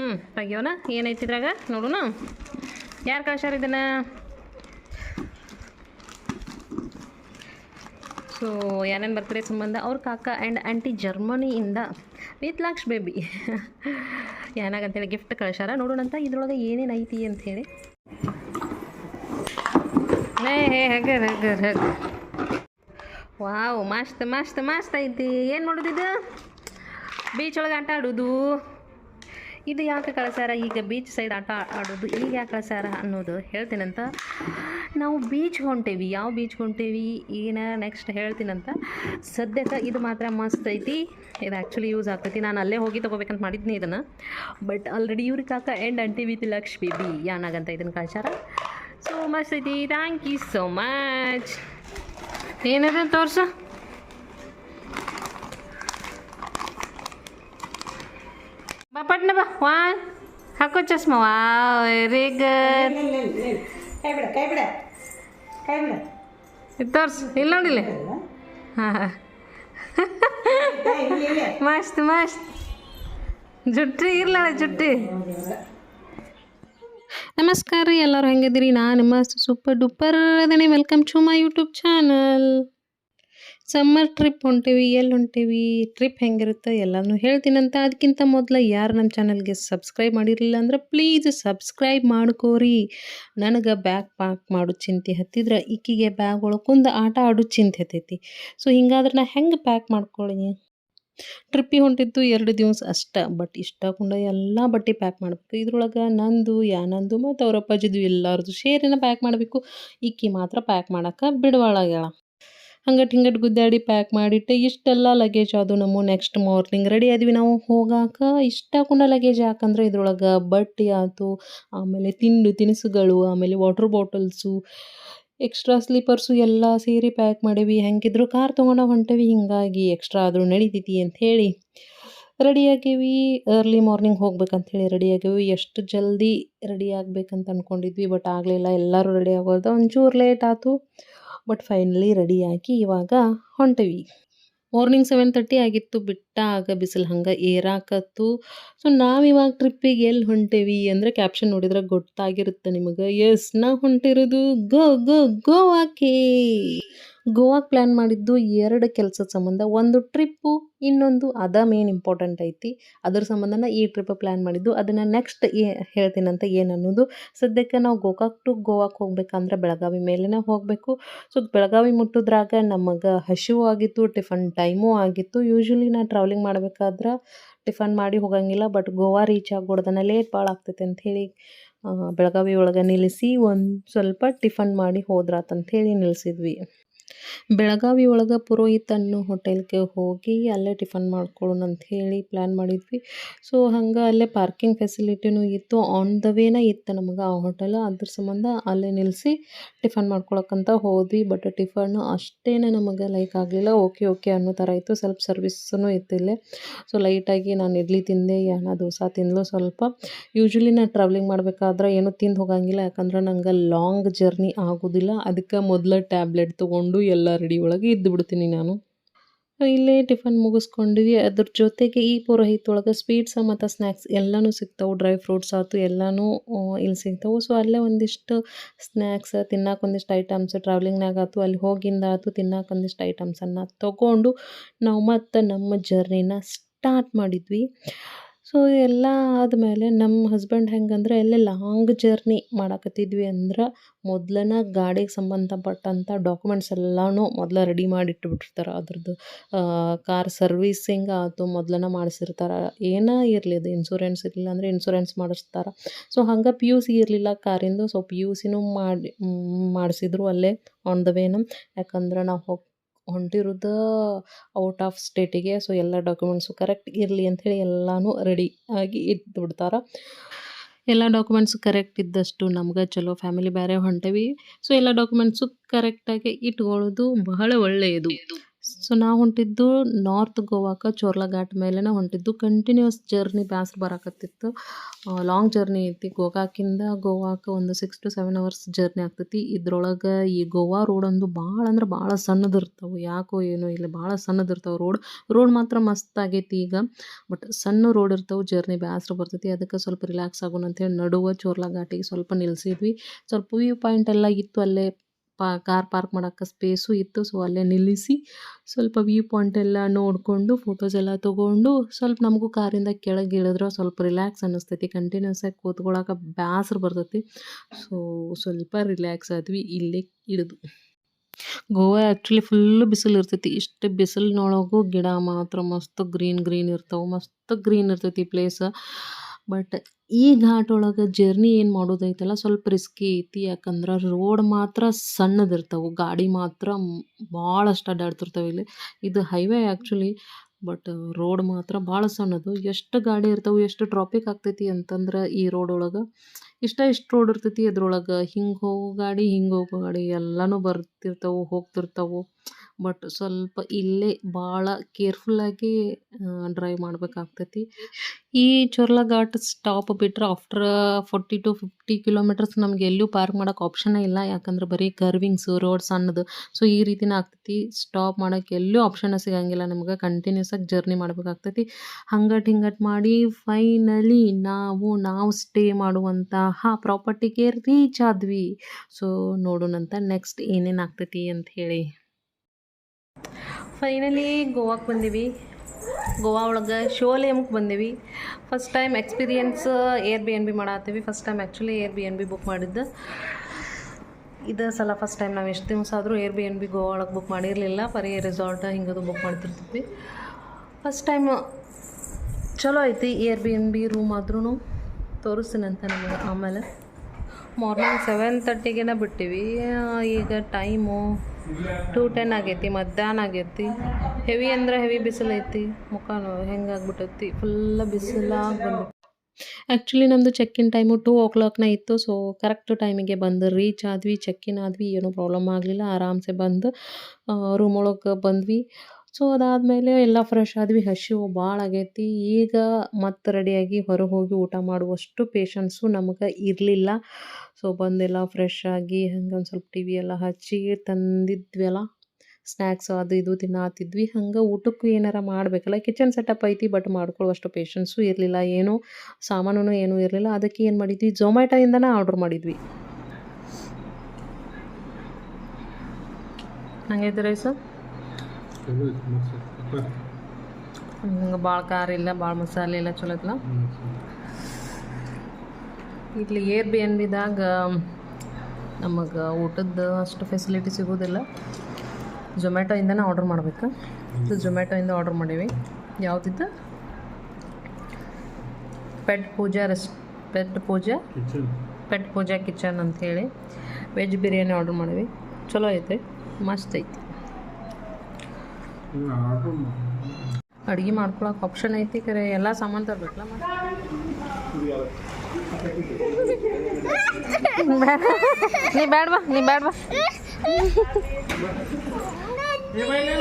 ಹ್ಞೂ ತೆಗಿಯೋಣ ಏನೈತಿ ಇದ್ರಾಗ? ನೋಡೋಣ ಯಾರು ಕಳ್ಸ್ಯಾರ ಇದನ್ನ? ಸೊ ಏನೇನು ಬರ್ತಾರೆ ಸಂಬಂಧ? ಅವ್ರ ಕಾಕ ಆ್ಯಂಡ್ ಆಂಟಿ ಜರ್ಮನಿಯಿಂದ ವಿತ್ ಲಾಕ್ಷ್ ಬೇಬಿ ಏನಾಗಂತೇಳಿ ಗಿಫ್ಟ್ ಕಳ್ಸ್ಯಾರ? ನೋಡೋಣಂತ ಇದ್ರೊಳಗೆ ಏನೇನು ಐತಿ ಅಂಥೇಳಿ ಏ ಹೇ ಹಗರ್ ಹಗರ್ ಹಗ್ ವಾವ್, ಮಸ್ತ್ ಮಸ್ತ್ ಮಸ್ತ್ ಐತಿ. ಏನು ನೋಡೋದಿದು ಬೀಚ್ ಒಳಗೆ ಆಟ ಆಡೋದು? ಇದು ಯಾಕೆ ಕಳಿಸ್ಯಾರ? ಈಗ ಬೀಚ್ ಸೈಡ್ ಆಟ ಆಡೋದು ಈಗ ಯಾಕೆ ಕಳಿಸ್ಯಾರ ಅನ್ನೋದು ಹೇಳ್ತೀನಂತ. ನಾವು ಬೀಚ್ ಹೊಂಟೇವಿ. ಯಾವ ಬೀಚ್ ಹೊಂಟೇವಿ? ಈಗಿನ ನೆಕ್ಸ್ಟ್ ಹೇಳ್ತೀನಂತ. ಸದ್ಯಕ್ಕೆ ಇದು ಮಾತ್ರ ಮಸ್ತ್ ಐತಿ. ಇದು ಆ್ಯಕ್ಚುಲಿ ಯೂಸ್ ಆಗ್ತೈತಿ. ನಾನು ಅಲ್ಲೇ ಹೋಗಿ ತೊಗೋಬೇಕಂತ ಮಾಡಿದ್ನಿ ಇದನ್ನು. ಬಟ್ ಆಲ್ರೆಡಿ ಇವ್ರಿಗೆ ಕಾಕ ಎಂಡ್ ಅಂಟಿ ವಿತ್ ಲಕ್ಷ್ಮಿ ಬಿ ಯಾನಾಗಂತ ಇದನ್ನು ಕಳ್ಸ್ಯಾರ? ಸೊ ಮಸ್ತ್ ಐತಿ. ಥ್ಯಾಂಕ್ ಯು ಸೋ ಮಚ್ ಏನಿದೆ ತೋರ್ಸು? ಪಟ್ನ ಬಾ. ವಾ. ಹಾಕೋ ಚಸ್ಮ. ವಾ ವೆರಿ ಗುಡ್ ಕೈ ಬಿಡ ಕೈ ಬಿಡ. ಕೈ ಬಿಡ. ಇದು ತೋರ್ಸು. ಇಲ್ಲ ನೋಡಿಲ್ಲ ಹಾಂ ಹಾಂ. ಮಸ್ತ್ ಮಸ್ತ್. ಜುಟ್ಟಿ ಇರ್ಲಾಳ ಜುಟ್ಟಿ. ನಮಸ್ಕಾರ ರೀ ಎಲ್ಲರೂ ಹೆಂಗಿದ್ದೀರಿ? ನಾ ನಿಮ್ಮ super duper ಅದನೇ welcome to my YouTube channel summer trip ಹೊಂಟೇವಿ, ಎಲ್ಲಿ ಹೊಂಟೇವಿ, ಟ್ರಿಪ್ ಹೆಂಗಿರುತ್ತೆ ಎಲ್ಲನೂ ಹೇಳ್ತೀನಂತ. ಅದಕ್ಕಿಂತ ಮೊದಲು ಯಾರು ನಮ್ಮ ಚಾನಲ್ಗೆ ಸಬ್ಸ್ಕ್ರೈಬ್ ಮಾಡಿರಲಿಲ್ಲ ಅಂದ್ರೆ ಪ್ಲೀಸ್ ಸಬ್ಸ್ಕ್ರೈಬ್ ಮಾಡ್ಕೋರಿ. ನನಗೆ ಬ್ಯಾಗ್ ಪ್ಯಾಕ್ ಮಾಡು ಚಿಂತೆ ಹತ್ತಿದ್ರೆ ಇಕ್ಕಿಗೆ ಬ್ಯಾಗ್ ಒಳಗೊಂದು ಆಟ ಆಡೋ ಚಿಂತೆ ಹತ್ತೈತಿ. ಸೊ, ಹಿಂಗಾದ್ರೆ ನಾ ಹೆಂಗೆ ಪ್ಯಾಕ್ ಮಾಡ್ಕೊಳ್ಳಿ ಟ್ರಿಪ್ಪಿಗೆ ಹೊಂಟಿದ್ದು ಎರಡು ದಿವಸ ಅಷ್ಟೇ, ಬಟ್ ಇಷ್ಟ ಕೊಂಡ ಎಲ್ಲ ಬಟ್ಟೆ ಪ್ಯಾಕ್ ಮಾಡಬೇಕು. ಇದ್ರೊಳಗೆ ನಂದು ಯಾನಂದು ಮತ್ತು ಅವ್ರ ಅಪ್ಪಾಜಿದು ಎಲ್ಲರದು ಶೇರಿನ ಪ್ಯಾಕ್ ಮಾಡಬೇಕು. ಇಕ್ಕಿ ಮಾತ್ರ ಪ್ಯಾಕ್ ಮಾಡೋಕೆ ಬಿಡವಾಳಾಗ್ಯಾಳ. ಹಂಗಟ್ ಹಿಂಗಟ್ ಗುದ್ದಾಡಿ ಪ್ಯಾಕ್ ಮಾಡಿಟ್ಟೆ ಇಷ್ಟೆಲ್ಲ ಲಗೇಜ್ ಅದು ನಮ್ಮ ನೆಕ್ಸ್ಟ್ ಮಾರ್ನಿಂಗ್ ರೆಡಿ ಆದ್ವಿ ನಾವು. ಹೋಗಾಕ ಇಷ್ಟ ಕೊಂಡ ಲಗೇಜ್ ಯಾಕಂದ್ರೆ ಇದ್ರೊಳಗೆ ಬಟ್ಟೆ ಆಯಿತು ಆಮೇಲೆ ತಿಂಡು ತಿನಿಸುಗಳು, ಆಮೇಲೆ ವಾಟರ್ ಬಾಟಲ್ಸು ಎಕ್ಸ್ಟ್ರಾ ಸ್ಲೀಪರ್ಸು ಎಲ್ಲ ಸೇರಿ ಪ್ಯಾಕ್ ಮಾಡೀವಿ. ಹೆಂಗಿದ್ರು ಕಾರ್ ತೊಗೊಂಡು ಹೊಂಟೇವಿ, ಹಿಂಗಾಗಿ ಎಕ್ಸ್ಟ್ರಾ ಆದರೂ ನಡೀತೈತಿ ಅಂತ ರೆಡಿ ಆಗಿವಿ. ಅರ್ಲಿ ಮಾರ್ನಿಂಗ್ ಹೋಗ್ಬೇಕಂಥೇಳಿ ರೆಡಿ ಆಗೇವಿ. ಎಷ್ಟು ಜಲ್ದಿ ರೆಡಿ ಆಗಬೇಕಂತ ಅಂದ್ಕೊಂಡಿದ್ವಿ ಬಟ್ ಆಗಲಿಲ್ಲ. ಎಲ್ಲರೂ ರೆಡಿ ಆಗೋದು ಒಂಚೂರು ಲೇಟ್ ಆಯ್ತು ಬಟ್ ಫೈನಲಿ ರೆಡಿಯಾಗಿ ಇವಾಗ ಹೊಂಟೇವಿ. ಮಾರ್ನಿಂಗ್ ಸೆವೆನ್ ತರ್ಟಿ ಆಗಿತ್ತು ಬಿಟ್ಟಾಗ ಬಿಸಿಲು ಹಂಗೆ ಏರಾಕತ್ತು. ಸೊ ನಾವಿವಾಗ ಟ್ರಿಪ್ಪಿಗೆ ಎಲ್ಲಿ ಹೊಂಟೇವಿ ಅಂದರೆ ಕ್ಯಾಪ್ಷನ್ ನೋಡಿದ್ರೆ ಗೊತ್ತಾಗಿರುತ್ತೆ ನಿಮಗೆ. ಎಸ್ ನಾ ಹೊಂಟಿರೋದು ಗೋ ಗೋ ಗೋವಾಕ್ಕೆ ಗೋವಾಕ್ಕೆ ಪ್ಲ್ಯಾನ್ ಮಾಡಿದ್ದು ಎರಡು ಕೆಲಸದ ಸಂಬಂಧ, ಒಂದು ಟ್ರಿಪ್ಪು, ಇನ್ನೊಂದು ಅದ ಮೇನ್ ಇಂಪಾರ್ಟೆಂಟ್ ಐತಿ. ಅದ್ರ ಸಂಬಂಧನ ಈ ಟ್ರಿಪ್ ಪ್ಲ್ಯಾನ್ ಮಾಡಿದ್ದು. ಅದನ್ನು ನೆಕ್ಸ್ಟ್ ಏ ಹೇಳ್ತೀನಂತ ಏನು ಅನ್ನೋದು. ಸದ್ಯಕ್ಕೆ ನಾವು ಗೋಕಾಕ್ ಟು ಗೋವಾಕ್ಕೆ ಹೋಗ್ಬೇಕಂದ್ರೆ ಬೆಳಗಾವಿ ಮೇಲೇ ಹೋಗಬೇಕು. ಸೊ ಬೆಳಗಾವಿ ಮುಟ್ಟಿದ್ರಾಗ ನಮಗೆ ಹಸಿವು ಆಗಿತ್ತು, ಟಿಫನ್ ಟೈಮು ಆಗಿತ್ತು. ಯೂಶ್ವಲಿ ನಾನು ಟ್ರಾವೆಲಿಂಗ್ ಮಾಡ್ಬೇಕಾದ್ರೆ ಟಿಫನ್ ಮಾಡಿ ಹೋಗಂಗಿಲ್ಲ ಬಟ್ ಗೋವಾ ರೀಚ್ ಆಗೋಡ್ದನ ಲೇಟ್ ಭಾಳ ಆಗ್ತೈತೆ ಅಂಥೇಳಿ ಬೆಳಗಾವಿ ಒಳಗೆ ನಿಲ್ಲಿಸಿ ಒಂದು ಸ್ವಲ್ಪ ಟಿಫನ್ ಮಾಡಿ ಹೋದ್ರಾತಂಥೇಳಿ ನಿಲ್ಲಿಸಿದ್ವಿ ಬೆಳಗಾವಿ ಒಳಗೆ ಪುರೋಹಿತ್ ಅನ್ನೋ ಹೋಟೆಲ್ಗೆ ಹೋಗಿ ಅಲ್ಲೇ ಟಿಫನ್ ಮಾಡ್ಕೊಳ್ಳೋಣ ಅಂತ ಹೇಳಿ ಪ್ಲ್ಯಾನ್ ಮಾಡಿದ್ವಿ. ಸೊ, ಹಂಗೆ ಅಲ್ಲೇ ಪಾರ್ಕಿಂಗ್ ಫೆಸಿಲಿಟಿನೂ ಇತ್ತು. ಆನ್ ದ ವೇನ ಇತ್ತು ನಮಗೆ ಆ ಹೋಟೆಲ್. ಅದ್ರ ಸಂಬಂಧ ಅಲ್ಲೇ ನಿಲ್ಲಿಸಿ ಟಿಫನ್ ಮಾಡ್ಕೊಳಕ್ಕಂತ ಹೋದ್ವಿ. ಬಟ್ ಟಿಫನ್ನು ಅಷ್ಟೇನೆ ನಮಗೆ ಲೈಕ್ ಆಗಲಿಲ್ಲ. ಓಕೆ ಓಕೆ ಅನ್ನೋ ಥರ ಇತ್ತು. ಸ್ವಲ್ಪ ಸರ್ವಿಸ್ಸೂ ಇತ್ತು ಇಲ್ಲೇ. ಸೊ, ಲೈಟಾಗಿ ನಾನು ಇಡ್ಲಿ ತಿಂದೆ ಯಾಣ ದೋಸೆ ತಿಂದಲು ಸ್ವಲ್ಪ. ಯೂಶ್ವಲಿ ನಾನು ಟ್ರಾವೆಲಿಂಗ್ ಮಾಡಬೇಕಾದ್ರೆ ಏನೂ ತಿಂದು ಹೋಗಂಗಿಲ್ಲ. ಯಾಕಂದ್ರೆ ನಂಗೆ ಲಾಂಗ್ ಜರ್ನಿ ಆಗೋದಿಲ್ಲ. ಅದಕ್ಕೆ ಮೊದಲ ಟ್ಯಾಬ್ಲೆಟ್ ತೊಗೊಂಡು ಎಲ್ಲ ರೆಡಿ ಒಳಗೆ ಇದ್ದು ಬಿಡ್ತೀನಿ ನಾನು ಇಲ್ಲೇ ಟಿಫನ್ ಮುಗಿಸ್ಕೊಂಡ್ವಿ ಅದ್ರ ಜೊತೆಗೆ ಈ ಪುರೋಹಿತ್ ಒಳಗೆ ಸ್ವೀಟ್ಸ, ಮತ್ತು ಸ್ನ್ಯಾಕ್ಸ್ ಎಲ್ಲನೂ ಸಿಗ್ತಾವೆ. ಡ್ರೈ ಫ್ರೂಟ್ಸ್ ಆಯ್ತು ಎಲ್ಲನೂ ಇಲ್ಲಿ ಸಿಗ್ತಾವೆ. ಸೊ ಅಲ್ಲೇ ಒಂದಿಷ್ಟು ಸ್ನ್ಯಾಕ್ಸ್ ತಿನ್ನಕ್ಕೆ ಒಂದಿಷ್ಟು ಐಟಮ್ಸ್ ಟ್ರಾವೆಲಿಂಗ್ನಾಗ ಆಯ್ತು ಅಲ್ಲಿ ಹೋಗಿಂದ ಆಯ್ತು ತಿನ್ನಕ್ಕೆ ಒಂದಿಷ್ಟು ಐಟಮ್ಸನ್ನು ತೊಗೊಂಡು ನಾವು ಮತ್ತು ನಮ್ಮ ಜರ್ನಿನ ಸ್ಟಾರ್ಟ್ ಮಾಡಿದ್ವಿ. ಸೊ ಎಲ್ಲ ಆದಮೇಲೆ ನಮ್ಮ ಹಸ್ಬೆಂಡ್ ಹೆಂಗಂದ್ರೆ, ಎಲ್ಲೇ ಲಾಂಗ್ ಜರ್ನಿ ಮಾಡಾಕತ್ತಿದ್ವಿ ಅಂದ್ರೆ, ಮೊದಲನ ಗಾಡಿಗೆ ಸಂಬಂಧಪಟ್ಟಂಥ ಡಾಕ್ಯುಮೆಂಟ್ಸ್ ಎಲ್ಲನೂ ಮೊದಲ ರೆಡಿ ಮಾಡಿ ಇಟ್ಬಿಟ್ಟಿರ್ತಾರೆ ಅದ್ರದ್ದು ಕಾರ್ ಸರ್ವೀಸಿಂಗ್ ಆಯಿತು ಮೊದಲನ ಮಾಡಿಸಿರ್ತಾರೆ. ಏನೇ ಇರಲಿ ಅದು ಇನ್ಸೂರೆನ್ಸ್ ಇರಲಿಲ್ಲ ಅಂದರೆ ಇನ್ಸೂರೆನ್ಸ್ ಮಾಡಿಸ್ತಾರೆ. ಸೊ ಹಂಗೆ ಪಿ ಯು ಸಿ ಇರಲಿಲ್ಲ, ಕಾರಿಂದು. ಸೊ ಪಿ ಯು ಸಿನೂ ಮಾಡಿ ಮಾಡಿಸಿದ್ರು ಅಲ್ಲೇ ಆನ್ ದ ವೇನ ಯಾಕಂದ್ರೆ ನಾವು ಹೋಗಿ ಹೊಂಟಿರೋದು ಔಟ್ ಆಫ್ ಸ್ಟೇಟಿಗೆ ಸೊ ಎಲ್ಲ ಡಾಕ್ಯುಮೆಂಟ್ಸು ಕರೆಕ್ಟ್ ಇರಲಿ ಅಂಥೇಳಿ ಎಲ್ಲನೂ ರೆಡಿ ಆಗಿ ಇಟ್ಟು ಬಿಡ್ತಾರೆ ಎಲ್ಲ ಡಾಕ್ಯುಮೆಂಟ್ಸು ಕರೆಕ್ಟ್ ಇದ್ದಷ್ಟು ನಮ್ಗೆ ಚಲೋ ಫ್ಯಾಮಿಲಿ ಬೇರೆ ಹೊಂಟೇವಿ. ಸೊ ಎಲ್ಲ ಡಾಕ್ಯುಮೆಂಟ್ಸು ಕರೆಕ್ಟಾಗಿ ಇಟ್ಕೊಳ್ಳೋದು ಬಹಳ ಒಳ್ಳೆಯದು. ಸೊ ನಾವು ಹೊಂಟಿದ್ದು ನಾರ್ತ್ ಗೋವಾಕ್ಕೆ ಚೋರ್ಲಾ ಘಾಟ್ ಮೇಲೆನೇ ಹೊಂಟಿದ್ದು. ಕಂಟಿನ್ಯೂಸ್ ಜರ್ನಿ ಬ್ಯಾಸ್ರ ಬರಕತ್ತಿತ್ತು. ಲಾಂಗ್ ಜರ್ನಿ ಐತಿ. ಗೋವಾಕಿಂದ ಗೋವಾಕ ಒಂದು six to seven hours journey ಆಗ್ತೈತಿ. ಇದ್ರೊಳಗೆ ಈ ಗೋವಾ ರೋಡ್ ಒಂದು ಭಾಳ ಅಂದ್ರೆ ಭಾಳ ಸಣ್ಣದು ಇರ್ತಾವೆ. ಯಾಕೋ ಏನೋ ಇಲ್ಲಿ ಭಾಳ ಸಣ್ಣದಿರ್ತಾವೆ ರೋಡ್ ರೋಡ್ ಮಾತ್ರ ಮಸ್ತ್ ಆಗೈತಿ ಈಗ. ಬಟ್ ಸಣ್ಣ ರೋಡ್ ಇರ್ತಾವೆ ಜರ್ನಿ ಬ್ಯಾಸ್ರ ಬರ್ತೈತಿ. ಅದಕ್ಕೆ ಸ್ವಲ್ಪ ರಿಲ್ಯಾಕ್ಸ್ ಆಗೋಣ ಅಂತೇಳಿ ನಡುವ ಚೋರ್ಲಾ ಘಾಟಿಗೆ ಸ್ವಲ್ಪ ನಿಲ್ಸಿದ್ವಿ. ಸ್ವಲ್ಪ ವ್ಯೂ ಪಾಯಿಂಟ್ ಎಲ್ಲ ಇತ್ತು ಅಲ್ಲೇ. ಪಾ, ಕಾರ್ ಪಾರ್ಕ್ ಮಾಡೋಕ್ಕೆ ಸ್ಪೇಸು ಇತ್ತು, ಸೊ ಅಲ್ಲೇ ನಿಲ್ಲಿಸಿ ಸ್ವಲ್ಪ ವ್ಯೂ ಪಾಯಿಂಟ್ ಎಲ್ಲ ನೋಡಿಕೊಂಡು, ಫೋಟೋಸ್ ಎಲ್ಲ ತೊಗೊಂಡು ಸ್ವಲ್ಪ ನಮಗೂ ಕಾರಿಂದ ಕೆಳಗೆ ಇಳಿದ್ರೆ ಸ್ವಲ್ಪ ರಿಲ್ಯಾಕ್ಸ್ ಅನ್ನಿಸ್ತೈತಿ. ಕಂಟಿನ್ಯೂಸ್ ಆಗಿ ಕೂತ್ಕೊಳ್ಳೋಕೆ ಬ್ಯಾಸ್ರ ಬರ್ತೈತಿ. ಸೊ ಸ್ವಲ್ಪ ರಿಲ್ಯಾಕ್ಸ್ ಆದ್ವಿ, ಇಲ್ಲೇ ಇಳಿದು. ಗೋವಾ ಆ್ಯಕ್ಚುಲಿ ಫುಲ್ಲು ಬಿಸಿಲು ಇರ್ತೈತಿ. ಇಷ್ಟು ಬಿಸಿಲಿನೊಳಗೂ ಗಿಡ ಮಾತ್ರ ಮಸ್ತ್ ಗ್ರೀನ್ ಗ್ರೀನ್ ಇರ್ತಾವೆ. ಮಸ್ತ್ ಗ್ರೀನ್ ಇರ್ತೈತಿ ಪ್ಲೇಸ್ ಬಟ್ ಈ ಘಾಟ್ ಒಳಗೆ ಜರ್ನಿ ಏನು ಮಾಡೋದೈತಲ್ಲ, ಸ್ವಲ್ಪ ರಿಸ್ಕಿ ಐತಿ. ಯಾಕಂದ್ರೆ ರೋಡ್ ಮಾತ್ರ ಸಣ್ಣದಿರ್ತಾವೆ. ಗಾಡಿ ಮಾತ್ರ ಭಾಳಷ್ಟು ಅಡ್ಡಾಡ್ತಿರ್ತವೆ ಇಲ್ಲಿ. ಇದು ಹೈವೇ ಆ್ಯಕ್ಚುಲಿ ಬಟ್ ರೋಡ್ ಮಾತ್ರ ಭಾಳ ಸಣ್ಣದು. ಎಷ್ಟು ಗಾಡಿ ಇರ್ತಾವೆ, ಎಷ್ಟು ಟ್ರಾಫಿಕ್ ಆಗ್ತೈತಿ ಅಂತಂದ್ರೆ ಈ ರೋಡ್ ಒಳಗೆ ಇಷ್ಟ ಇಷ್ಟು ರೋಡ್ ಇರ್ತೈತಿ. ಅದ್ರೊಳಗೆ ಹಿಂಗೆ ಹೋಗೋ ಗಾಡಿ, ಹಿಂಗೆ ಹೋಗೋ ಗಾಡಿ ಎಲ್ಲನೂ ಬರ್ತಿರ್ತಾವೆ, ಹೋಗ್ತಿರ್ತಾವೆ. ಬಟ್ ಸ್ವಲ್ಪ ಇಲ್ಲೇ ಭಾಳ ಕೇರ್ಫುಲ್ಲಾಗಿ ಡ್ರೈವ್ ಮಾಡ್ಬೇಕಾಗ್ತೈತಿ. ಈ ಚೊರ್ಲ ಘಾಟ್ ಸ್ಟಾಪ್ ಬಿಟ್ಟರೆ after forty to fifty kilometres ನಮ್ಗೆ ಎಲ್ಲೂ ಪಾರ್ಕ್ ಮಾಡೋಕೆ ಆಪ್ಷನ್ನೇ ಇಲ್ಲ. ಯಾಕಂದ್ರೆ ಬರೀ ಕರ್ವಿಂಗ್ಸು ರೋಡ್ ಸಣ್ಣದು. ಸೊ ಈ ರೀತಿನೇ ಆಗ್ತೈತಿ. ಸ್ಟಾಪ್ ಮಾಡೋಕೆ ಎಲ್ಲೂ ಆಪ್ಷನ್ ಸಿಗಂಗಿಲ್ಲ. ನಮ್ಗೆ ಕಂಟಿನ್ಯೂಸ್ ಆಗಿ ಜರ್ನಿ ಮಾಡ್ಬೇಕಾಗ್ತೈತಿ. ಹಂಗಟ್ ಹಿಂಗಟ್ ಮಾಡಿ ಫೈನಲಿ ನಾವು ನಾವು ಸ್ಟೇ ಮಾಡುವಂತಹ ಪ್ರಾಪರ್ಟಿಗೆ ರೀಚ್ ಆದ್ವಿ. ಸೊ ನೋಡೋಣಂತ ನೆಕ್ಸ್ಟ್ ಏನೇನು ಆಗ್ತೈತಿ ಅಂತ ಹೇಳಿ. ಫೈನಲಿ ಗೋವಾಕ್ಕೆ ಬಂದೀವಿ. ಗೋವಾ ಒಳಗೆ ಶಿವಾಲಯಮ್ಗೆ ಬಂದೀವಿ. First time experience Airbnb ಮಾಡತ್ತೀವಿ. First time actually Airbnb book ಮಾಡಿದ್ದು. ಇದು ಸಲ ಫಸ್ಟ್ ಟೈಮ್ ನಾವು ಎಷ್ಟು ದಿವಸ ಆದರೂ Airbnb Goa ಒಳಗೆ ಬುಕ್ ಮಾಡಿರಲಿಲ್ಲ. ಬರೀ ರೆಸಾರ್ಟ್ ಹಿಂಗದು ಬುಕ್ ಮಾಡ್ತಿರ್ತೀವಿ ಫಸ್ಟ್ ಟೈಮ್ ಚಲೋ ಐತಿ Airbnb room ಆದ್ರೂ ತೋರಿಸ್ತೀನಂತ ನಮಗೆ ಆಮೇಲೆ. ಮಾರ್ನಿಂಗ್ ಸೆವೆನ್ ತರ್ಟಿಗೆನ ಬಿಟ್ಟಿವಿ. ಈಗ ಟೈಮು ಟೂ ಟೆನ್ ಆಗೈತಿ, ಮಧ್ಯಾಹ್ನ ಆಗೈತಿ. ಹೆವಿ ಅಂದ್ರೆ ಹೆವಿ ಬಿಸಿಲು ಐತಿ. ಮುಖ ಹೆಂಗಾಗ್ಬಿಟ್ಟೈತಿ? ಫುಲ್ಲ ಬಿಸಿಲಾಗಿ ಬಂದು ಆ್ಯಕ್ಚುಲಿ ನಮ್ಮದು ಚೆಕ್ ಇನ್ ಟೈಮು ಟೂ ಓ ಕ್ಲಾಕ್ನ ಇತ್ತು ಸೊ ಕರೆಕ್ಟ್ ಟೈಮಿಗೆ ಬಂದು ರೀಚ್ ಆದ್ವಿ ಚೆಕ್ ಆದ್ವಿ, ಏನೂ ಪ್ರಾಬ್ಲಮ್ ಆಗಲಿಲ್ಲ. ಆರಾಮ್ಸೆ ಬಂದು ರೂಮ್ ಒಳಗೆ ಬಂದ್ವಿ. ಸೊ ಅದಾದಮೇಲೆ ಎಲ್ಲ ಫ್ರೆಶ್ ಆದ್ವಿ. ಹಸಿವು ಭಾಳ ಆಗೈತಿ. ಈಗ ಮತ್ತೆ ರೆಡಿಯಾಗಿ ಹೊರ ಹೋಗಿ ಊಟ ಮಾಡುವಷ್ಟು ಪೇಷನ್ಸು ನಮಗೆ ಇರಲಿಲ್ಲ. ಸೊ ಬಂದೆಲ್ಲ ಫ್ರೆಶ್ ಆಗಿ ಹಂಗೆ ಒಂದು ಸ್ವಲ್ಪ ಟಿ ವಿ ಎಲ್ಲ ಹಚ್ಚಿ ತಂದಿದ್ವಲ್ಲ ಸ್ನ್ಯಾಕ್ಸ್ ಅದು ಇದು ತಿನ್ನಾತಿದ್ವಿ. ಹಂಗೆ ಊಟಕ್ಕೂ ಏನಾರ ಮಾಡಬೇಕಲ್ಲ ಕಿಚನ್ ಸೆಟಪ್ ಐತಿ ಬಟ್ ಮಾಡ್ಕೊಳ್ಳುವಷ್ಟು ಪೇಷನ್ಸು ಇರಲಿಲ್ಲ. ಏನೂ ಸಾಮಾನು ಏನೂ ಇರಲಿಲ್ಲ. ಅದಕ್ಕೆ ಏನು ಮಾಡಿದ್ವಿ ಝೊಮ್ಯಾಟೊಯಿಂದನೇ ಆರ್ಡ್ರ್ ಮಾಡಿದ್ವಿ. ಹಂಗೈತೆ ರೈಸ ಹಂಗೆ ಭಾಳ ಖಾರ ಇಲ್ಲ ಭಾಳ ಮಸಾಲೆ ಇಲ್ಲ ಚಲೋ ಐತಲ್ಲ ಇಲ್ಲಿ ಏರ್ ಬಿ ಎನ್ ಬಿದಾಗ ನಮಗೆ ಊಟದ ಅಷ್ಟು ಫೆಸಿಲಿಟಿ ಸಿಗೋದಿಲ್ಲ. ಝೊಮ್ಯಾಟೊಯಿಂದನೇ ಆರ್ಡ್ರ್ ಮಾಡ್ಬೇಕು. ಇದು ಝೊಮ್ಯಾಟೊಯಿಂದ ಆರ್ಡ್ರ್ ಮಾಡೀವಿ. ಯಾವುದಿತ್ತು? ಪೆಟ್ ಪೂಜಾ ರೆಸ್ pet Pooja pet Pooja kitchen ಅಂಥೇಳಿ ವೆಜ್ ಬಿರಿಯಾನಿ ಆರ್ಡ್ರ್ ಮಾಡೀವಿ. ಚಲೋ ಐತೆ ಮಸ್ತ್ ಐತಿ. ಅಡುಗೆ ಮಾಡ್ಕೊಳಕ್ಕೆ ಆಪ್ಷನ್ ಐತಿ ಕರೆ, ಎಲ್ಲ ಸಾಮಾನು ತರ್ಬೇಕಲ್ಲ ನೀ ಬೇಡ ನೀ ಬೇಡ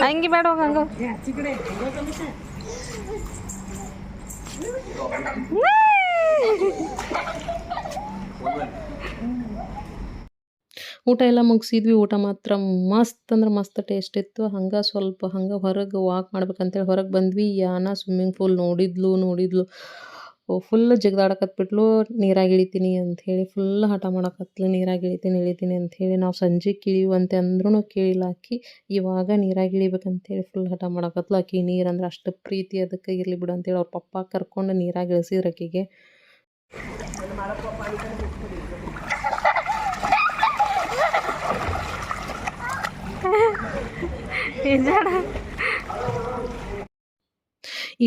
ಹಂಗೆ ಬೇಡ ಹೋಗ, ಹಂಗ ಊಟ ಎಲ್ಲ ಮುಗಿಸಿದ್ವಿ. ಊಟ ಮಾತ್ರ ಮಸ್ತ್ ಅಂದ್ರೆ ಮಸ್ತ್ ಟೇಸ್ಟ್ ಇತ್ತು. ಹಂಗೆ ಸ್ವಲ್ಪ ಹಂಗೆ ಹೊರಗೆ ವಾಕ್ ಮಾಡ್ಬೇಕಂತೇಳಿ ಹೊರಗೆ ಬಂದ್ವಿ. ಯಾನ ಸ್ವಿಮ್ಮಿಂಗ್ ಪೂಲ್ ನೋಡಿದ್ಲು ನೋಡಿದ್ಲು. ಫುಲ್ ಜಿಗ್ದಾಡಕತ್ಬಿಟ್ಲು. ನೀರಾಗಿ ಇಳಿತೀನಿ ಅಂಥೇಳಿ ಫುಲ್ ಹಠ ಮಾಡಕತ್ಲು. ನೀರಾಗಿ ಇಳಿತೀನಿ ಇಳಿತೀನಿ ಅಂಥೇಳಿ ನಾವು ಸಂಜೆ ಕಿಳಿಯುವಂತೆ ಅಂದ್ರೂ ಕೇಳಿಲ್ಲ ಆಕಿ ಇವಾಗ ನೀರಾಗಿ ಇಳಿಬೇಕಂತೇಳಿ ಫುಲ್ ಹಠ ಮಾಡಕತ್ಲು. ಆಕಿ ನೀರು ಅಂದ್ರೆ ಅಷ್ಟು ಪ್ರೀತಿ ಅದಕ್ಕೆ ಇರಲಿ ಬಿಡು ಅಂತೇಳಿ ಅವ್ರ ಪಪ್ಪ ಕರ್ಕೊಂಡು ನೀರಾಗಿ ಇಳಿಸಿದ್ರು ಆಕಿಗೆ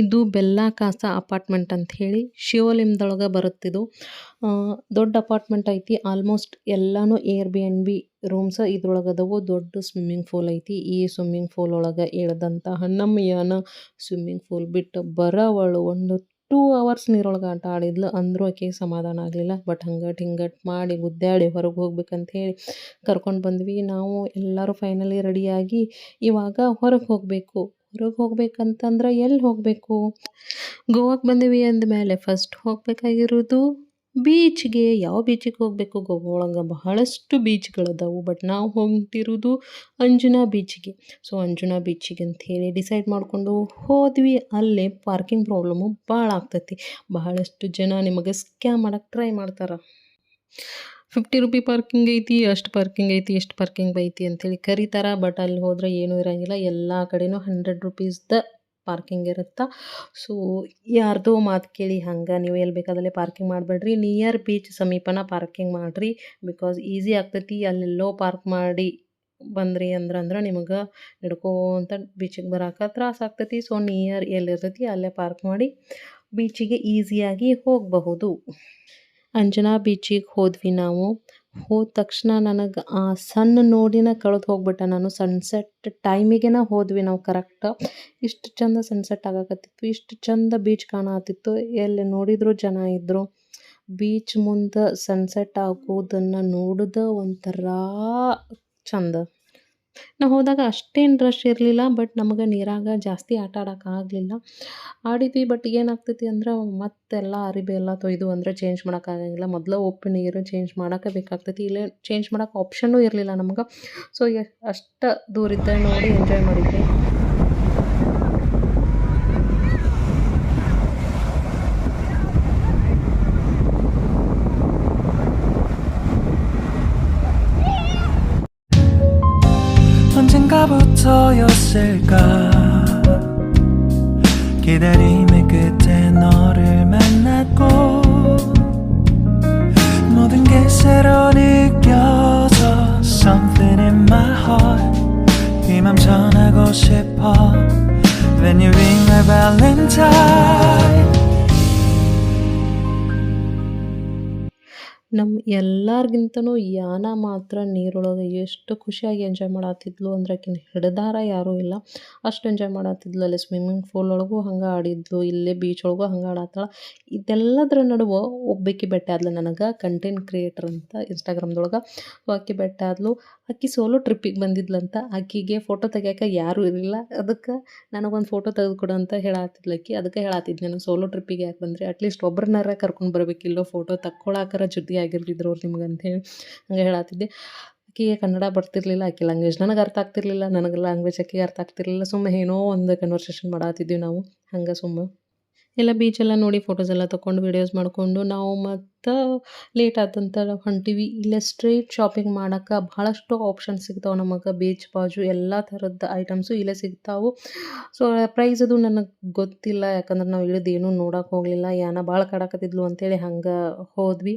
ಇದು ಬೆಲ್ಲ ಕಾಸ ಅಪಾರ್ಟ್ಮೆಂಟ್ ಅಂತ ಹೇಳಿ ಶಿವಲಿಂಗದೊಳಗೆ ಬರುತ್ತಿದ್ದು ದೊಡ್ಡ ಅಪಾರ್ಟ್ಮೆಂಟ್ ಐತಿ. ಆಲ್ಮೋಸ್ಟ್ ಎಲ್ಲಾನು Airbnb rooms ಇದ್ರೊಳಗೆ ಅದಾವು ದೊಡ್ಡ ಸ್ವಿಮ್ಮಿಂಗ್ ಫೂಲ್ ಐತಿ. ಈ ಸ್ವಿಮ್ಮಿಂಗ್ ಫೂಲ್ ಒಳಗೆ ಇಳ್ದಂತಹ ನಮ್ಮ ಯಾನ ಸ್ವಿಮ್ಮಿಂಗ್ ಫೂಲ್ ಬಿಟ್ಟು ಬರವಳು ಒಂದು ಟೂ ಅವರ್ಸ್ ನೀರೊಳಗೆ ಆಟ ಆಡಿದ್ಲು. ಅಂದರೂ ಆಕೆಗೆ ಸಮಾಧಾನ ಆಗಲಿಲ್ಲ. ಬಟ್ ಹಂಗಟ್ ಹಿಂಗಟ್ ಮಾಡಿ ಗುದ್ದಾಡಿ ಹೊರಗೆ ಹೋಗ್ಬೇಕಂತ ಹೇಳಿ ಕರ್ಕೊಂಡು ಬಂದ್ವಿ. ನಾವು ಎಲ್ಲರೂ ಫೈನಲಿ ರೆಡಿಯಾಗಿ ಇವಾಗ ಹೊರಗೆ ಹೋಗಬೇಕು. ಹೊರಗೆ ಹೋಗ್ಬೇಕಂತಂದ್ರೆ ಎಲ್ಲಿ ಹೋಗಬೇಕು? ಗೋವಾಕ್ಕೆ ಬಂದೀವಿ ಅಂದಮೇಲೆ ಫಸ್ಟ್ ಹೋಗಬೇಕಾಗಿರೋದು ಬೀಚ್ಗೆ, ಯಾವ ಬೀಚಿಗೆ ಹೋಗಬೇಕು ಗೋವಾ ಒಳಗೆ ಬಹಳಷ್ಟು ಬೀಚ್ಗಳದಾವು ಬಟ್ ನಾವು ಹೊಂಟಿರೋದು ಅಂಜುನಾ ಬೀಚಿಗೆ. ಸೊ ಅಂಜುನಾ ಬೀಚಿಗೆ ಅಂತ ಹೇಳಿ ಡಿಸೈಡ್ ಮಾಡಿಕೊಂಡು ಹೋದ್ವಿ. ಅಲ್ಲೇ ಪಾರ್ಕಿಂಗ್ ಪ್ರಾಬ್ಲಮ್ಮು ಭಾಳ ಆಗ್ತೈತಿ. ಬಹಳಷ್ಟು ಜನ ನಿಮಗೆ ಸ್ಕ್ಯಾಮ್ ಮಾಡೋಕ್ಕೆ ಟ್ರೈ ಮಾಡ್ತಾರೆ. ಫಿಫ್ಟಿ ರುಪಿ ಪಾರ್ಕಿಂಗ್ ಐತಿ, ಅಷ್ಟು ಪಾರ್ಕಿಂಗ್ ಐತಿ ಎಷ್ಟು ಪಾರ್ಕಿಂಗ್ ಐತಿ ಅಂತೇಳಿ ಕರೀತಾರೆ ಬಟ್ ಅಲ್ಲಿ ಹೋದರೆ ಏನೂ ಇರೋಂಗಿಲ್ಲ. ಎಲ್ಲ ಕಡೆನೂ ಹಂಡ್ರೆಡ್ ರುಪೀಸ್ದ ಪಾರ್ಕಿಂಗ್ ಇರುತ್ತೆ? ಸೊ ಯಾರ್ದೋ ಮಾತು ಕೇಳಿ ಹಂಗೆ, ನೀವು ಎಲ್ಲಿ ಬೇಕಾದಲ್ಲಿ ಪಾರ್ಕಿಂಗ್ ಮಾಡಬೇಡ್ರಿ. ನಿಯರ್ ಬೀಚ್ ಸಮೀಪನ ಪಾರ್ಕಿಂಗ್ ಮಾಡಿರಿ. ಬಿಕಾಸ್ ಈಸಿ ಆಗ್ತೈತಿ, ಅಲ್ಲೆಲ್ಲೋ ಪಾರ್ಕ್ ಮಾಡಿ ಬಂದ್ರಿ ಅಂದ್ರೆ ಅಂದ್ರೆ ನಿಮಗೆ ನಡ್ಕೋಂತ ಬೀಚಿಗೆ ಬರೋಕೆ ತ್ರಾಸ ಆಗ್ತೈತಿ. ಸೊ ನಿಯರ್ ಎಲ್ಲಿರ್ತೈತಿ ಅಲ್ಲೇ ಪಾರ್ಕ್ ಮಾಡಿ ಬೀಚಿಗೆ ಈಸಿಯಾಗಿ ಹೋಗಬಹುದು. ಅಂಜನಾ ಬೀಚಿಗೆ ಹೋದ್ವಿ ನಾವು. ಹೋದ ತಕ್ಷಣ ನನಗೆ ಆ ಸಣ್ಣ ನೋಡಿನ ಕಳೆದು ಹೋಗ್ಬಿಟ್ಟೆ ನಾನು. ಸನ್ಸೆಟ್ ಟೈಮಿಗೆನ ಹೋದ್ವಿ ನಾವು ಕರೆಕ್ಟ್ ಇಷ್ಟು ಚಂದ ಸನ್ಸೆಟ್ ಆಗಕತ್ತಿತ್ತು. ಇಷ್ಟು ಚಂದ ಬೀಚ್ ಕಾಣತ್ತಿತ್ತು ಎಲ್ಲಿ ನೋಡಿದ್ರು ಜನ ಇದ್ದರು ಬೀಚ್ ಮುಂದೆ ಸನ್ಸೆಟ್ ಆಗೋದನ್ನು ನೋಡಿದ ಒಂಥರ ಚಂದ. ನಾವು ಹೋದಾಗ ಅಷ್ಟೇನು ರಶ್ ಇರಲಿಲ್ಲ ಬಟ್ ನಮಗೆ ನೀರಾಗ ಜಾಸ್ತಿ ಆಟ ಆಡೋಕ್ಕಾಗಲಿಲ್ಲ ಆಡಿದ್ವಿ ಬಟ್ ಏನಾಗ್ತೈತಿ ಅಂದ್ರೆ ಮತ್ತೆಲ್ಲ ಅರಿಬೆ ಎಲ್ಲ ತೊಯ್ದು ಅಂದರೆ ಚೇಂಜ್ ಮಾಡೋಕ್ಕಾಗಂಗಿಲ್ಲ ಮೊದಲು ಉಪ್ಪು, ನೀರು ಚೇಂಜ್ ಮಾಡೋಕೆ ಬೇಕಾಗ್ತೈತಿ. ಇಲ್ಲೇ ಚೇಂಜ್ ಮಾಡೋಕೆ ಆಪ್ಷನ್ನೂ ಇರಲಿಲ್ಲ ನಮ್ಗೆ. ಸೊ ಅಷ್ಟು ದೂರಿದ್ದ ನೋಡಿ ಎಂಜಾಯ್ ಮಾಡಿದ್ವಿ. 언젠가부터였을까 기다림의 끝에 너를 만났고 모든 게 새로 느껴져 Something in my heart 이맘 전하고 싶어 When you ring my valentine ನಮ್ಮ ಎಲ್ಲರಿಗಿಂತನೂ ಯಾನ ಮಾತ್ರ ನೀರೊಳಗೆ ಎಷ್ಟು ಖುಷಿಯಾಗಿ ಎಂಜಾಯ್ ಮಾಡತ್ತಿದ್ಲು ಅಂದ್ರೆ ಆಕಿನ ಹಿಡ್ದಾರ ಯಾರೂ ಇಲ್ಲ. ಅಷ್ಟು ಎಂಜಾಯ್ ಮಾಡತ್ತಿದ್ಲು ಅಲ್ಲಿ ಸ್ವಿಮ್ಮಿಂಗ್ ಪೂಲ್ ಒಳಗೂ ಹಂಗೆ ಆಡಿದ್ಲು. ಇಲ್ಲೇ ಬೀಚ್ ಒಳಗೂ ಹಂಗೆ ಆಡತ್ತಾಳ ಇದೆಲ್ಲದರ ನಡುವೆ ಒಬ್ಬಾಕಿ ಬೆಟ್ಟ ಆದ್ಲು ನನಗೆ ಕಂಟೆಂಟ್ ಕ್ರಿಯೇಟರ್ ಅಂತ ಇನ್ಸ್ಟಾಗ್ರಾಮ್ದೊಳಗೆ ಸೊ ಆಕಿ ಬೆಟ್ಟ ಆದ್ಲು. ಆಕಿ ಸೋಲೋ ಟ್ರಿಪ್ಪಿಗೆ ಬಂದಿದ್ಲಂತ. ಆಕಿಗೆ ಫೋಟೋ ತೆಗಿಯೋಕೆ ಯಾರೂ ಇರಲಿಲ್ಲ. ಅದಕ್ಕೆ ನನಗೊಂದು ಫೋಟೋ ತೆಗೆದುಕೊಡು ಅಂತ ಹೇಳತ್ತಿದ್ಲು ಆಕಿ. ಅದಕ್ಕೆ ಹೇಳತ್ತಿದ್ದೆ ನಾನು ಸೋಲೋ ಟ್ರಿಪ್ಪಿಗೆ ಯಾಕೆ ಬಂದರೆ? ಅಟ್ಲೀಸ್ಟ್ ಒಬ್ರನ್ನಾರ ಕರ್ಕೊಂಡು ಬರಬೇಕಿಲ್ಲೋ? ಫೋಟೋ ತಕ್ಕೊಳಕರ ಜೊತೆ ಆಗಿರ್ತಿದ್ರು ಅವ್ರು ನಿಮ್ಗೆ ಅಂತೇಳಿ ಹಂಗೆ ಹೇಳತ್ತಿದ್ದೆ ಆಕಿಗೆ ಕನ್ನಡ ಬರ್ತಿರ್ಲಿಲ್ಲ ಆಕೆ ಲ್ಯಾಂಗ್ವೇಜ್ ನನಗೆ ಅರ್ಥ ಆಗ್ತಿರ್ಲಿಲ್ಲ, ನನಗೆ ಲ್ಯಾಂಗ್ವೇಜ್ ಆಕಿಗೆ ಅರ್ಥ ಆಗ್ತಿರ್ಲಿಲ್ಲ ಸುಮ್ಮನೆ ಏನೋ ಒಂದು ಕನ್ವರ್ಸೇಷನ್ ಮಾಡತ್ತಿದ್ವಿ ನಾವು, ಹಂಗೆ ಸುಮ್ಮ ಎಲ್ಲ ಬೀಚೆಲ್ಲ ನೋಡಿ ಫೋಟೋಸ್ ಎಲ್ಲ ತೊಗೊಂಡು ವೀಡಿಯೋಸ್ ಮಾಡಿಕೊಂಡು ನಾವು ಮತ್ತು ಲೇಟ್ ಆತಂತ ಹೊಂಟಿವಿ. ಇಲ್ಲ ಸ್ಟ್ರೈಟ್ ಶಾಪಿಂಗ್ ಮಾಡೋಕ್ಕೆ ಭಾಳಷ್ಟು ಆಪ್ಷನ್ ಸಿಗ್ತಾವೆ ನಮಗೆ. ಬೀಚ್ ಬಾಜು ಎಲ್ಲ ಥರದ ಐಟಮ್ಸು ಇಲ್ಲೇ ಸಿಗ್ತಾವೆ. ಸೊ ಪ್ರೈಸ್ ಅದು ನನಗೆ ಗೊತ್ತಿಲ್ಲ. ಯಾಕಂದ್ರೆ ನಾವು ಇಳಿದು ಏನೂ ನೋಡೋಕೆ ಹೋಗಲಿಲ್ಲ. ಏನ ಭಾಳ ಕಾಡಕತ್ತಿದ್ಲು ಅಂತೇಳಿ ಹಂಗೆ ಹೋದ್ವಿ.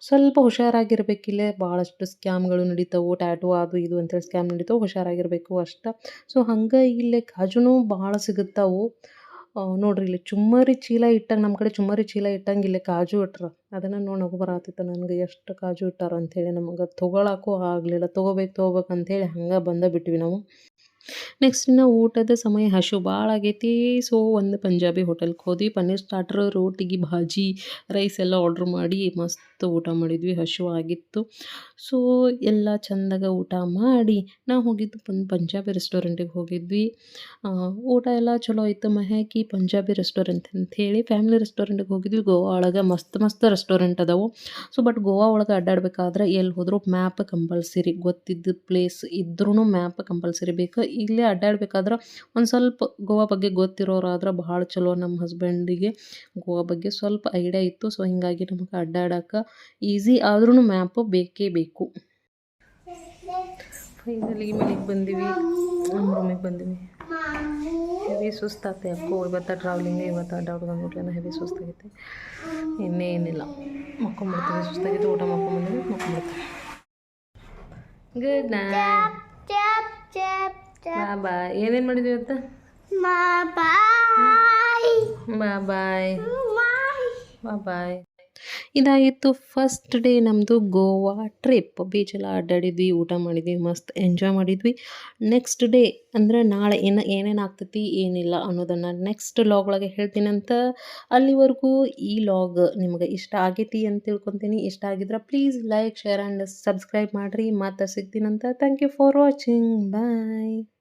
ಸ್ವಲ್ಪ ಹುಷಾರಾಗಿರ್ಬೇಕಿಲ್ಲೇ ಭಾಳಷ್ಟು ಸ್ಕ್ಯಾಮ್ಗಳು ನಡೀತಾವೆ. ಟ್ಯಾಟೂ ಅದು ಇದು ಅಂತೇಳಿ ಸ್ಕ್ಯಾಮ್ ನಡೀತಾವೆ. ಹುಷಾರಾಗಿರಬೇಕು ಅಷ್ಟ. ಸೊ ಹಂಗೆ ಇಲ್ಲೇ ಕಾಜುನೂ ಭಾಳ ಸಿಗುತ್ತಾವು. ನೋಡ್ರಿ ಇಲ್ಲಿ ಚುಮ್ಮರಿ ಚೀಲ ಇಟ್ಟಂಗೆ ನಮ್ಮ ಕಡೆ ಚುಮ್ಮರಿ ಚೀಲ ಇಟ್ಟಂಗೆ ಇಲ್ಲಿ ಕಾಜು ಇಟ್ರ. ಅದನ್ನು ನೋಡಿ ನಗು ಬರತ್ತಿತ್ತು ನನಗೆ, ಎಷ್ಟು ಕಾಜು ಇಟ್ಟಾರ ಅಂಥೇಳಿ ನಮಗೆ. ತೊಗೊಳಕ್ಕೂ ಆಗಲಿಲ್ಲ. ತೊಗೋಬೇಕು ತೊಗೋಬೇಕು ಅಂಥೇಳಿ ಹಂಗೆ ಬಂದೇ ಬಿಟ್ವಿ ನಾವು. ನೆಕ್ಸ್ಟ್ ಇನ್ನು ಊಟದ ಸಮಯ ಹಶು. ಭಾಳ ಆಗೈತಿ. ಸೊ, ಒಂದು ಪಂಜಾಬಿ ಹೋಟೆಲ್ಗೆ ಹೋದ್ವಿ. ಪನ್ನೀರ್ ಸ್ಟಾರ್ಟರ್ ರೋಟಿಗೆ, ಭಾಜಿ ರೈಸ್ ಎಲ್ಲ ಆರ್ಡ್ರ್ ಮಾಡಿ ಮಸ್ತ್ ಊಟ ಮಾಡಿದ್ವಿ. ಹಶು ಆಗಿತ್ತು. ಸೊ, ಎಲ್ಲ ಚಂದಾಗ ಊಟ ಮಾಡಿ ನಾವು ಹೋಗಿದ್ದು ಪಂಜಾಬಿ ರೆಸ್ಟೋರೆಂಟಿಗೆ ಹೋಗಿದ್ವಿ. ಊಟ ಎಲ್ಲ ಚಲೋ ಆಯಿತು. ಮಹೇಕಿ ಪಂಜಾಬಿ ರೆಸ್ಟೋರೆಂಟ್ ಅಂಥೇಳಿ ಫ್ಯಾಮಿಲಿ ರೆಸ್ಟೋರೆಂಟಿಗೆ ಹೋಗಿದ್ವಿ. ಗೋವಾ ಒಳಗೆ ಮಸ್ತ್ ಮಸ್ತ್ ರೆಸ್ಟೋರೆಂಟ್ ಅದಾವು. ಸೊ ಬಟ್ ಗೋವಾ ಒಳಗೆ ಅಡ್ಡಾಡ್ಬೇಕಾದ್ರೆ ಎಲ್ಲಿ ಹೋದರೂ ಮ್ಯಾಪ್ ಕಂಪಲ್ಸರಿ ಗೊತ್ತಿದ್ದ ಪ್ಲೇಸ್ ಇದ್ರೂ ಮ್ಯಾಪ್ ಕಂಪಲ್ಸರಿ ಬೇಕು. ಇಲ್ಲೇ ಅಡ್ಡಾಡ್ಬೇಕಾದ್ರೆ ಒಂದು ಸ್ವಲ್ಪ ಗೋವಾ ಬಗ್ಗೆ ಗೊತ್ತಿರೋರಾದ್ರೆ ಭಾಳ ಚಲೋ ನಮ್ಮ ಹಸ್ಬೆಂಡಿಗೆ ಗೋವಾ ಬಗ್ಗೆ ಸ್ವಲ್ಪ ಐಡಿಯಾ ಇತ್ತು. ಸೊ ಹೀಗಾಗಿ ನಮಗೆ ಅಡ್ಡಾಡಕ್ಕೆ ಈಸಿ ಆದ್ರೂ ಮ್ಯಾಪು ಬೇಕೇ ಬೇಕು. ಫೈನಲಿ ಮನೆಗೆ ಬಂದೀವಿ. ನಮ್ಮ ರೂಮಿಗೆ ಬಂದೀವಿ. ಹೆವಿ ಸುಸ್ತಾಗುತ್ತೆ ಯಾಕೋ ಇವತ್ತು ಟ್ರಾವೆಲಿಂಗ್ ಇವತ್ತು ಅಡ್ಡಾಡೋದು ಅಂದ್ಬಿಟ್ಲೆ ಹೆವಿ ಸುಸ್ತಾಗೈತೆ. ಇನ್ನೇನಿಲ್ಲ ಮಕ್ಕೊಂಬಿಡ್ತೀವಿ. ಸುಸ್ತಾಗೈತೆ. ಊಟ ಮಾಡ್ಕೊಂಬಂದಿವಿ. ಮಕ್ಕೊಂಬಿಡ್ತೀವಿ. ಗುಡ್ ನೈಟ್ ಬಾ ಬಾಯ್ ಏನೇನು ಮಾಡಿದ್ವಿ ಇವತ್ತು? bye. ಬಾ ಬಾಯ್. ಬಾ ಬಾಯ್. ಇದಾಗಿತ್ತು ಫಸ್ಟ್ ಡೇ ನಮ್ಮದು ಗೋವಾ ಟ್ರಿಪ್ ಬೀಚೆಲ್ಲ ಅಡ್ಡಾಡಿದ್ವಿ ಊಟ ಮಾಡಿದ್ವಿ ಮಸ್ತ್ ಎಂಜಾಯ್ ಮಾಡಿದ್ವಿ. ನೆಕ್ಸ್ಟ್ ಡೇ ಅಂದರೆ ನಾಳೆ ಇನ್ನು ಏನೇನು ಆಗ್ತೈತಿ ಏನಿಲ್ಲ ಅನ್ನೋದನ್ನು ನೆಕ್ಸ್ಟ್ ಲಾಗ್ ಒಳಗೆ ಹೇಳ್ತೀನಂತ ಅಲ್ಲಿವರೆಗೂ ಈ ಲಾಗ್ ನಿಮಗೆ ಇಷ್ಟ ಆಗೈತಿ ಅಂತ ತಿಳ್ಕೊತೀನಿ. ಇಷ್ಟ ಆಗಿದ್ರೆ please like share and subscribe ಮಾಡಿರಿ. ಮತ್ತೆ ಸಿಗ್ತೀನಂತ thank you for watching bye